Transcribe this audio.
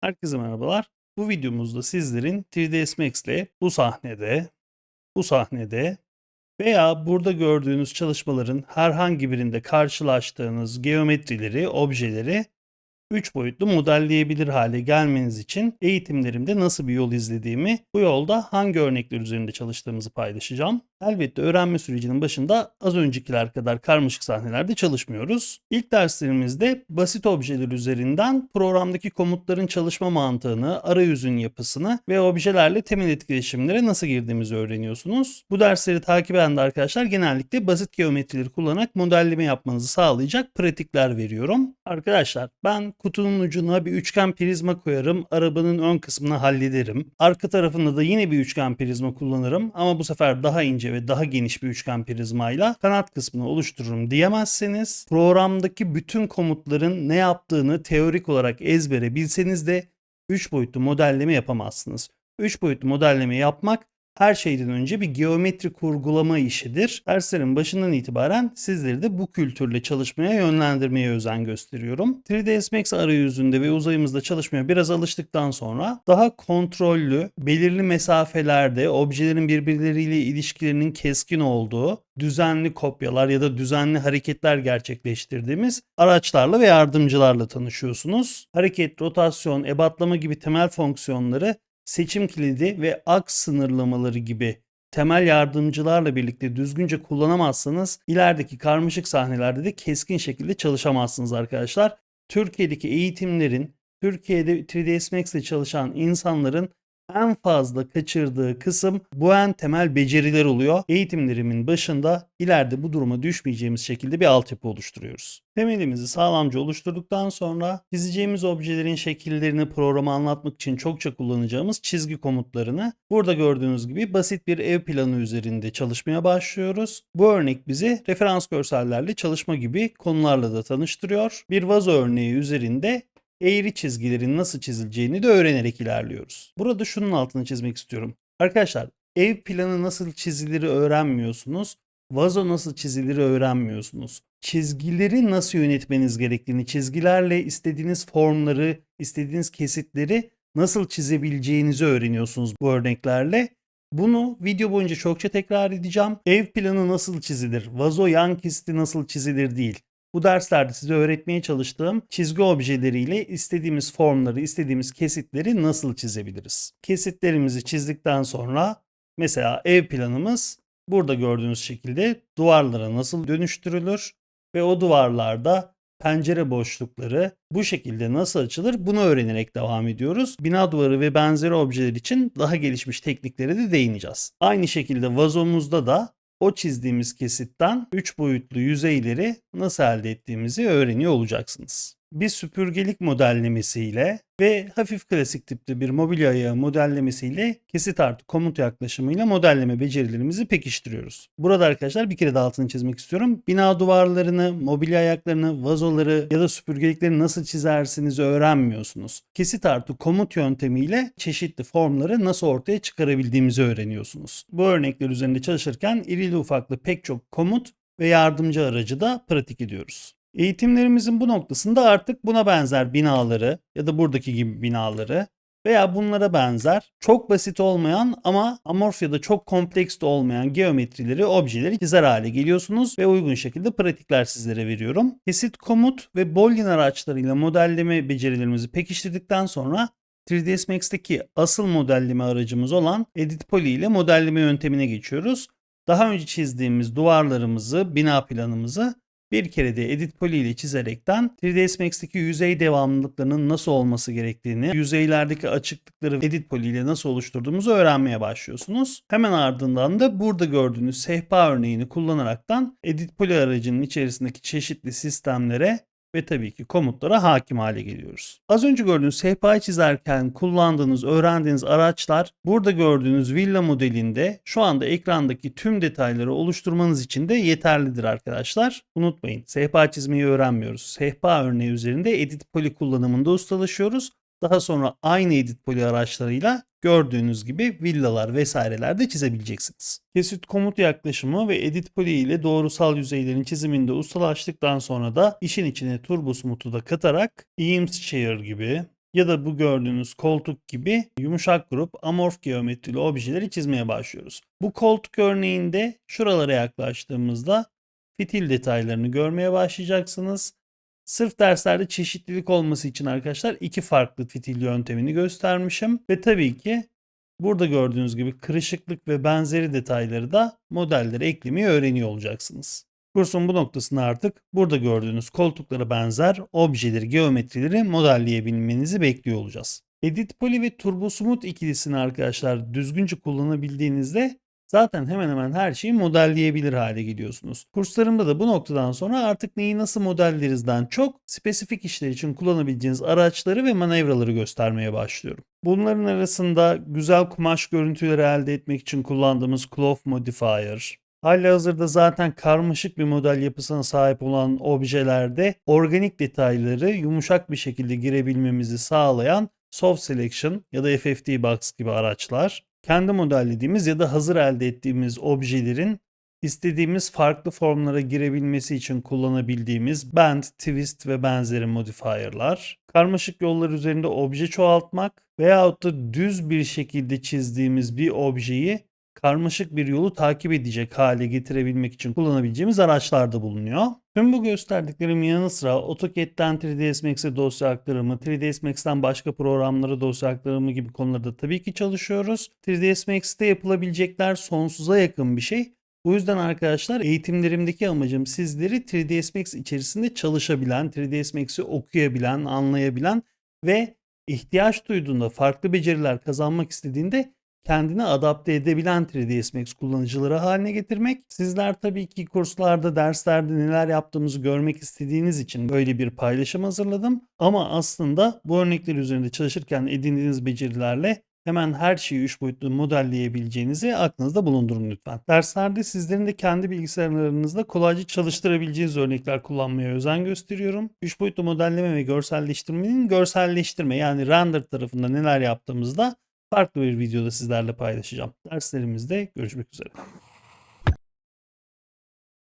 Herkese merhabalar. Bu videomuzda sizlerin 3ds Max ile bu sahnede, bu sahnede veya burada gördüğünüz çalışmaların herhangi birinde karşılaştığınız geometrileri, objeleri 3 boyutlu modelleyebilir hale gelmeniz için eğitimlerimde nasıl bir yol izlediğimi, bu yolda hangi örnekler üzerinde çalıştığımızı paylaşacağım. Elbette öğrenme sürecinin başında az öncekiler kadar karmaşık sahnelerde çalışmıyoruz. İlk derslerimizde basit objeler üzerinden programdaki komutların çalışma mantığını, arayüzün yapısını ve objelerle temel etkileşimlere nasıl girdiğimizi öğreniyorsunuz. Bu dersleri takip eden de arkadaşlar genellikle basit geometrileri kullanarak modelleme yapmanızı sağlayacak pratikler veriyorum. Arkadaşlar ben kutunun ucuna bir üçgen prizma koyarım, arabanın ön kısmını hallederim. Arka tarafında da yine bir üçgen prizma kullanırım ama bu sefer daha ince ve daha geniş bir üçgen prizmayla kanat kısmını oluştururum diyemezseniz programdaki bütün komutların ne yaptığını teorik olarak ezbere bilseniz de 3 boyutlu modelleme yapamazsınız. 3 boyutlu modelleme yapmak her şeyden önce bir geometri kurgulama işidir. Derslerin başından itibaren sizleri de bu kültürle çalışmaya yönlendirmeye özen gösteriyorum. 3ds Max arayüzünde ve uzayımızda çalışmaya biraz alıştıktan sonra daha kontrollü, belirli mesafelerde objelerin birbirleriyle ilişkilerinin keskin olduğu, düzenli kopyalar ya da düzenli hareketler gerçekleştirdiğimiz araçlarla ve yardımcılarla tanışıyorsunuz. Hareket, rotasyon, ebatlama gibi temel fonksiyonları seçim kilidi ve aks sınırlamaları gibi temel yardımcılarla birlikte düzgünce kullanamazsanız ilerideki karmaşık sahnelerde de keskin şekilde çalışamazsınız arkadaşlar. Türkiye'deki eğitimlerin, Türkiye'de 3ds Max ile çalışan insanların en fazla kaçırdığı kısım bu en temel beceriler oluyor. Eğitimlerimin başında ileride bu duruma düşmeyeceğimiz şekilde bir altyapı oluşturuyoruz. Temelimizi sağlamca oluşturduktan sonra çizeceğimiz objelerin şekillerini programa anlatmak için çokça kullanacağımız çizgi komutlarını burada gördüğünüz gibi basit bir ev planı üzerinde çalışmaya başlıyoruz. Bu örnek bizi referans görsellerle çalışma gibi konularla da tanıştırıyor. Bir vazo örneği üzerinde eğri çizgilerin nasıl çizileceğini de öğrenerek ilerliyoruz. Burada şunun altını çizmek istiyorum. Arkadaşlar ev planı nasıl çizilir öğrenmiyorsunuz. Vazo nasıl çizilir öğrenmiyorsunuz. Çizgileri nasıl yönetmeniz gerektiğini, çizgilerle istediğiniz formları, istediğiniz kesitleri nasıl çizebileceğinizi öğreniyorsunuz bu örneklerle. Bunu video boyunca çokça tekrar edeceğim. Ev planı nasıl çizilir, vazo yan kesiti nasıl çizilir değil. Bu derslerde size öğretmeye çalıştığım çizgi objeleriyle istediğimiz formları, istediğimiz kesitleri nasıl çizebiliriz? Kesitlerimizi çizdikten sonra mesela ev planımız burada gördüğünüz şekilde duvarlara nasıl dönüştürülür ve o duvarlarda pencere boşlukları bu şekilde nasıl açılır bunu öğrenerek devam ediyoruz. Bina duvarı ve benzeri objeler için daha gelişmiş tekniklere de değineceğiz. Aynı şekilde vazomuzda da o çizdiğimiz kesitten 3 boyutlu yüzeyleri nasıl elde ettiğimizi öğreniyor olacaksınız. Bir süpürgelik modellemesiyle ve hafif klasik tipte bir mobilya ayağı modellemesiyle kesit artı komut yaklaşımıyla modelleme becerilerimizi pekiştiriyoruz. Burada arkadaşlar bir kere de altını çizmek istiyorum. Bina duvarlarını, mobilya ayaklarını, vazoları ya da süpürgelikleri nasıl çizersiniz öğrenmiyorsunuz. Kesit artı komut yöntemiyle çeşitli formları nasıl ortaya çıkarabildiğimizi öğreniyorsunuz. Bu örnekler üzerinde çalışırken irili ufaklı pek çok komut ve yardımcı aracı da pratik ediyoruz. Eğitimlerimizin bu noktasında artık buna benzer binaları ya da buradaki gibi binaları veya bunlara benzer çok basit olmayan ama amorf ya da çok kompleks de olmayan geometrileri, objeleri çizer hale geliyorsunuz ve uygun şekilde pratikler sizlere veriyorum. Kesit komut ve boolean araçlarıyla modelleme becerilerimizi pekiştirdikten sonra 3ds Max'teki asıl modelleme aracımız olan Edit Poly ile modelleme yöntemine geçiyoruz. Daha önce çizdiğimiz duvarlarımızı, bina planımızı bir kere de Edit Poly ile çizerekten 3ds Max'teki yüzey devamlılıklarının nasıl olması gerektiğini, yüzeylerdeki açıklıkları Edit Poly ile nasıl oluşturduğumuzu öğrenmeye başlıyorsunuz. Hemen ardından da burada gördüğünüz sehpa örneğini kullanaraktan Edit Poly aracının içerisindeki çeşitli sistemlere ve tabii ki komutlara hakim hale geliyoruz. Az önce gördüğünüz sehpayı çizerken kullandığınız, öğrendiğiniz araçlar burada gördüğünüz villa modelinde şu anda ekrandaki tüm detayları oluşturmanız için de yeterlidir arkadaşlar. Unutmayın sehpa çizmeyi öğrenmiyoruz. Sehpa örneği üzerinde edit poly kullanımında ustalaşıyoruz. Daha sonra aynı edit poly araçlarıyla gördüğünüz gibi villalar vesaireler de çizebileceksiniz. Kesit komut yaklaşımı ve edit poly ile doğrusal yüzeylerin çiziminde ustalaştıktan sonra da işin içine turbo smooth'u da katarak Eames Chair gibi ya da bu gördüğünüz koltuk gibi yumuşak grup amorf geometrili objeleri çizmeye başlıyoruz. Bu koltuk örneğinde şuralara yaklaştığımızda fitil detaylarını görmeye başlayacaksınız. Sırf derslerde çeşitlilik olması için arkadaşlar iki farklı fitil yöntemini göstermişim ve tabii ki burada gördüğünüz gibi kırışıklık ve benzeri detayları da modellere eklemeyi öğreniyor olacaksınız. Kursun bu noktasında artık burada gördüğünüz koltuklara benzer objeleri, geometrileri modelleyebilmenizi bekliyor olacağız. Edit Poly ve Turbo Smooth ikilisini arkadaşlar düzgünce kullanabildiğinizde zaten hemen hemen her şeyi modelleyebilir hale geliyorsunuz. Kurslarımda da bu noktadan sonra artık neyi nasıl modellerizden çok spesifik işler için kullanabileceğiniz araçları ve manevraları göstermeye başlıyorum. Bunların arasında güzel kumaş görüntüleri elde etmek için kullandığımız Cloth Modifier, Hali hazırda zaten karmaşık bir model yapısına sahip olan objelerde organik detayları yumuşak bir şekilde girebilmemizi sağlayan Soft Selection ya da FFT Box gibi araçlar, kendi modellediğimiz ya da hazır elde ettiğimiz objelerin istediğimiz farklı formlara girebilmesi için kullanabildiğimiz bend, twist ve benzeri modifier'lar, karmaşık yollar üzerinde obje çoğaltmak veyahut da düz bir şekilde çizdiğimiz bir objeyi karmaşık bir yolu takip edecek hale getirebilmek için kullanabileceğimiz araçlar da bulunuyor. Tüm bu gösterdiklerim yanı sıra AutoCAD'den 3ds Max'e dosya aktarımı, 3ds Max'ten başka programlara dosya aktarımı gibi konularda tabii ki çalışıyoruz. 3ds Max'te yapılabilecekler sonsuza yakın bir şey. Bu yüzden arkadaşlar eğitimlerimdeki amacım sizleri 3ds Max içerisinde çalışabilen, 3ds Max'i okuyabilen, anlayabilen ve ihtiyaç duyduğunda farklı beceriler kazanmak istediğinde kendini adapte edebilen 3ds Max kullanıcıları haline getirmek. Sizler tabii ki kurslarda, derslerde neler yaptığımızı görmek istediğiniz için böyle bir paylaşım hazırladım. Ama aslında bu örnekler üzerinde çalışırken edindiğiniz becerilerle hemen her şeyi 3 boyutlu modelleyebileceğinizi aklınızda bulundurun lütfen. Derslerde sizlerin de kendi bilgisayarlarınızda kolayca çalıştırabileceğiniz örnekler kullanmaya özen gösteriyorum. 3 boyutlu modelleme ve görselleştirmenin görselleştirme yani render tarafında neler yaptığımızda farklı bir videoda sizlerle paylaşacağım. Derslerimizde görüşmek üzere.